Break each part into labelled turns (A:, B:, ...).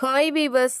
A: Hi viewers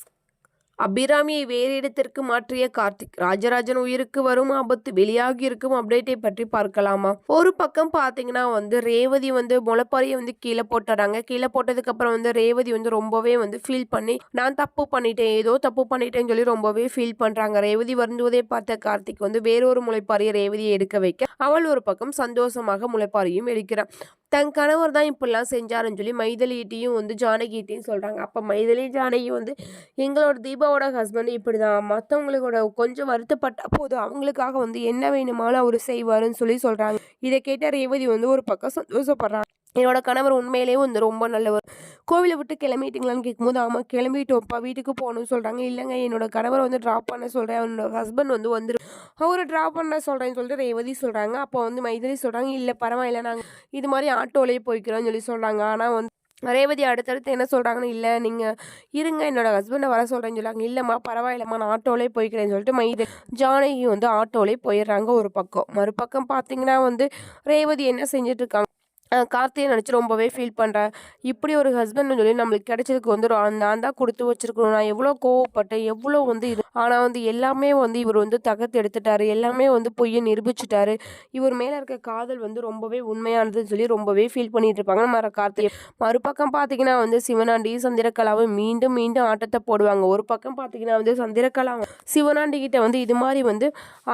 A: அபிராமியை வேறு இடத்திற்கு மாற்றிய கார்த்திக் ராஜராஜன் உயிருக்கு வரும் ஆபத்து வெளியாகி இருக்கும் அப்டேட்டை பற்றி பார்க்கலாமா? ஒரு பக்கம் பார்த்தீங்கன்னா வந்து ரேவதி வந்து முளைப்பாரியை வந்து கீழே போட்டுறாங்க. கீழே போட்டதுக்கு அப்புறம் வந்து ரேவதி வந்து ரொம்பவே வந்து ஃபீல் பண்ணி நான் தப்பு பண்ணிட்டேன் ஏதோ தப்பு பண்ணிட்டேன்னு சொல்லி ரொம்பவே ஃபீல் பண்ணுறாங்க ரேவதி வருந்துவதை பார்த்த கார்த்திக் வந்து வேறொரு முளைப்பாரியை ரேவதியை எடுக்க வைக்க அவள் ஒரு பக்கம் சந்தோஷமாக முளைப்பாரியும் எடுக்கிறான். தன் கணவர் தான் இப்படிலாம் செஞ்சாருன்னு சொல்லி மைதலிகிட்டையும் வந்து ஜானகிட்டையும் சொல்கிறாங்க அப்போ மைதலி ஜானகி வந்து எங்களோட தீபாவோட ஹஸ்பண்ட் இப்படி தான் மற்றவங்களோட கொஞ்சம் வருத்தப்பட்ட போது அவங்களுக்காக வந்து என்ன வேணுமாலும் அவர் செய்வாருன்னு சொல்லி சொல்கிறாங்க இதை கேட்ட ரேவதி வந்து ஒரு பக்கம் சந்தோஷப்படுறாங்க என்னோட கணவர் உண்மையிலேயே வந்து ரொம்ப நல்லவர். கோவிலை விட்டு கிளம்பிட்டீங்களான்னு கேட்கும்போது ஆமாம் கிளம்பிட்டோம்ப்பா வீட்டுக்கு போகணும்னு சொல்கிறாங்க இல்லைங்க என்னோட கணவரை வந்து ட்ராப் பண்ண சொல்கிறேன் அவனோட ஹஸ்பண்ட் வந்து வந்துரு அவரை ட்ராப் பண்ண சொல்கிறேன்னு சொல்லிட்டு ரேவதி சொல்கிறாங்க அப்போ வந்து மைதிலி சொல்கிறாங்க இல்லை பரவாயில்ல நாங்கள் இது மாதிரி ஆட்டோலேயே போய்க்கிறோன்னு சொல்லி சொல்கிறாங்க ஆனால் வந்து ரேவதி அடுத்தடுத்து என்ன சொல்கிறாங்கன்னு இல்லை நீங்கள் இருங்க என்னோடய ஹஸ்பண்டை வர சொல்கிறேன்னு சொல்லுவாங்க இல்லைம்மா பரவாயில்லம்மா நான் ஆட்டோலே போய்க்கிறேன்னு சொல்லிட்டு மைது ஜானகி வந்து ஆட்டோலே போயிடுறாங்க ஒரு பக்கம். மறுபக்கம் பார்த்தீங்கன்னா வந்து ரேவதி என்ன செஞ்சிட்ருக்காங்க கார்த்தியை நினச்சி ரொம்பவே ஃபீல் பண்ணுறேன் இப்படி ஒரு ஹஸ்பண்ட்னு சொல்லி நம்மளுக்கு கிடைச்சதுக்கு வந்து நான் தான் கொடுத்து வச்சிருக்கணும். நான் எவ்வளோ கோவப்பட்டேன் எவ்வளோ வந்து இது ஆனால் வந்து எல்லாமே வந்து இவர் வந்து தகர்த்து எடுத்துட்டாரு. எல்லாமே வந்து பொய்யை நிரூபிச்சிட்டாரு. இவர் மேலே இருக்க காதல் வந்து ரொம்பவே உண்மையானதுன்னு சொல்லி ரொம்பவே ஃபீல் பண்ணிட்டு இருப்பாங்க. மற கார்த்திகை மறுபக்கம் பார்த்தீங்கன்னா வந்து சிவனாண்டி சந்திரகலாவும் மீண்டும் மீண்டும் ஆட்டத்தை போடுவாங்க. ஒரு பக்கம் பார்த்தீங்கன்னா வந்து சந்திரகலா சிவனாண்டி கிட்ட வந்து இது மாதிரி வந்து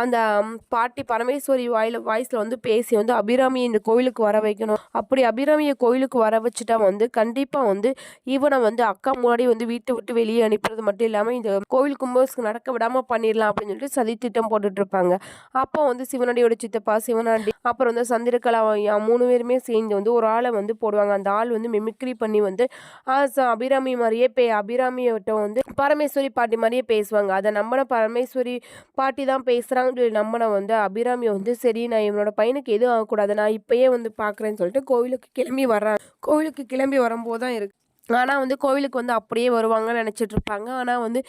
A: அந்த பாட்டி பரமேஸ்வரி வாயில வாய்ஸில் வந்து பேசி வந்து அபிராமியை இந்த கோயிலுக்கு வர வைக்கணும். அப்படி அபிராமியை கோயிலுக்கு வர வச்சுட்டா வந்து கண்டிப்பாக வந்து இவனை வந்து அக்கா முன்னாடி வந்து வீட்டை விட்டு வெளியே அனுப்புறது மட்டும் இல்லாமல் இந்த கோவில் கும்பஸ்க்கு நடக்க விடாமல் பண்ணிடலாம் அப்படின்னு சொல்லிட்டு சதி திட்டம் போட்டுட்டு இருப்பாங்க அப்போ வந்து சிவனடியோட சித்தப்பா சிவனாண்டி அப்புறம் வந்து சந்திரகலா மூணு பேருமே சேர்ந்து வந்து ஒரு ஆளை வந்து போடுவாங்க. அந்த ஆள் வந்து மிமிக்ரி பண்ணி வந்து அபிராமி மாதிரியே பே அபிராமியிட்ட வந்து பரமேஸ்வரி பாட்டி மாதிரியே பேசுவாங்க. அதை நம்மளை பரமேஸ்வரி பாட்டி தான் பேசுகிறாங்கன்னு சொல்லி நம்மளை வந்து அபிராமி வந்து சரி நான் என்னோட பையனுக்கு எதுவும் ஆகக்கூடாது. நான் இப்பயே வந்து பார்க்குறேன்னு சொல்லிட்டு சொல்லிட்டு கோவிலுக்கு கிளம்பி வர்றாங்க. கோவிலுக்கு கிளம்பி வரும்போது தான் இருக்கு. ஆனால் வந்து கோவிலுக்கு வந்து அப்படியே வருவாங்கன்னு நினச்சிட்டு இருப்பாங்க ஆனால் வந்து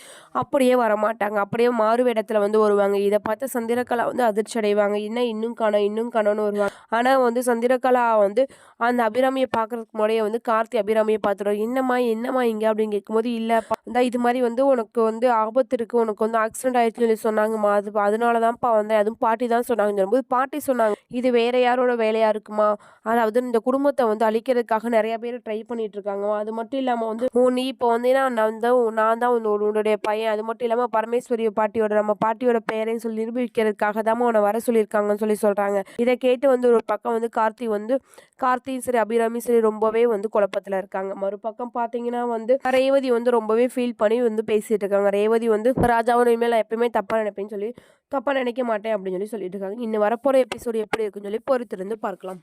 A: அப்படியே வரமாட்டாங்க. அப்படியே மாறு வேடத்தில் வந்து வருவாங்க. இதை பார்த்து சந்திரகலா வந்து அதிர்ச்சி அடைவாங்க. என்ன இன்னும் காணும் இன்னும் காணோன்னு வருவாங்க. ஆனால் வந்து சந்திரகலா வந்து அந்த அபிராமியை பார்க்கறதுக்கு முன்னாடியே வந்து கார்த்தி அபிராமியை பார்த்துருவோம் என்னம்மா என்னம்மா இங்கே? அப்படின்னு கேட்கும்போது இல்லை இந்த இது மாதிரி வந்து உனக்கு வந்து ஆபத்து இருக்குது உனக்கு வந்து ஆக்சிடென்ட் ஆயிடுச்சுன்னு சொல்லி சொன்னாங்கம்மா. அது அதனால தான்ப்பா வந்தேன். அதுவும் பாட்டி தான் சொன்னாங்க சொல்லும்போது பாட்டி சொன்னாங்க இது வேற யாரோட வேலையாக இருக்குமா? அதாவது இந்த குடும்பத்தை வந்து அழிக்கிறதுக்காக நிறைய பேர் ட்ரை பண்ணிட்டு இருக்காங்கம்மா. அது மட்டும் மட்டும் இல்லாமல் வந்து ஓ நீ இப்போ வந்தீங்கன்னா நான் தான் நான் தான் உன்னுடைய பையன். அது மட்டும் இல்லாமல் பரமேஸ்வரி பாட்டியோட நம்ம பாட்டியோட பேரையும் சொல்லி நிரூபிக்கிறதுக்காக தான் உன்னை வர சொல்லியிருக்காங்கன்னு சொல்லி சொல்கிறாங்க இதை கேட்டு வந்து ஒரு பக்கம் வந்து கார்த்தி வந்து கார்த்தியும் சரி அபிராமி சரி ரொம்பவே வந்து குழப்பத்தில் இருக்காங்க. மறுபக்கம் பார்த்தீங்கன்னா வந்து ரேவதி வந்து ரொம்பவே ஃபீல் பண்ணி வந்து பேசிட்டு இருக்காங்க. ரேவதி வந்து ராஜாவோட மேலே எப்பயுமே தப்பாக நினைப்பேன்னு சொல்லி தப்பாக நினைக்க மாட்டேன் அப்படின்னு சொல்லி சொல்லிட்டு இருக்காங்க. இன்னும் வரப்போகிற எபிசோடு எப்படி இருக்குன்னு சொல்லி பொறுத்திருந்து பார்க்கலாம்.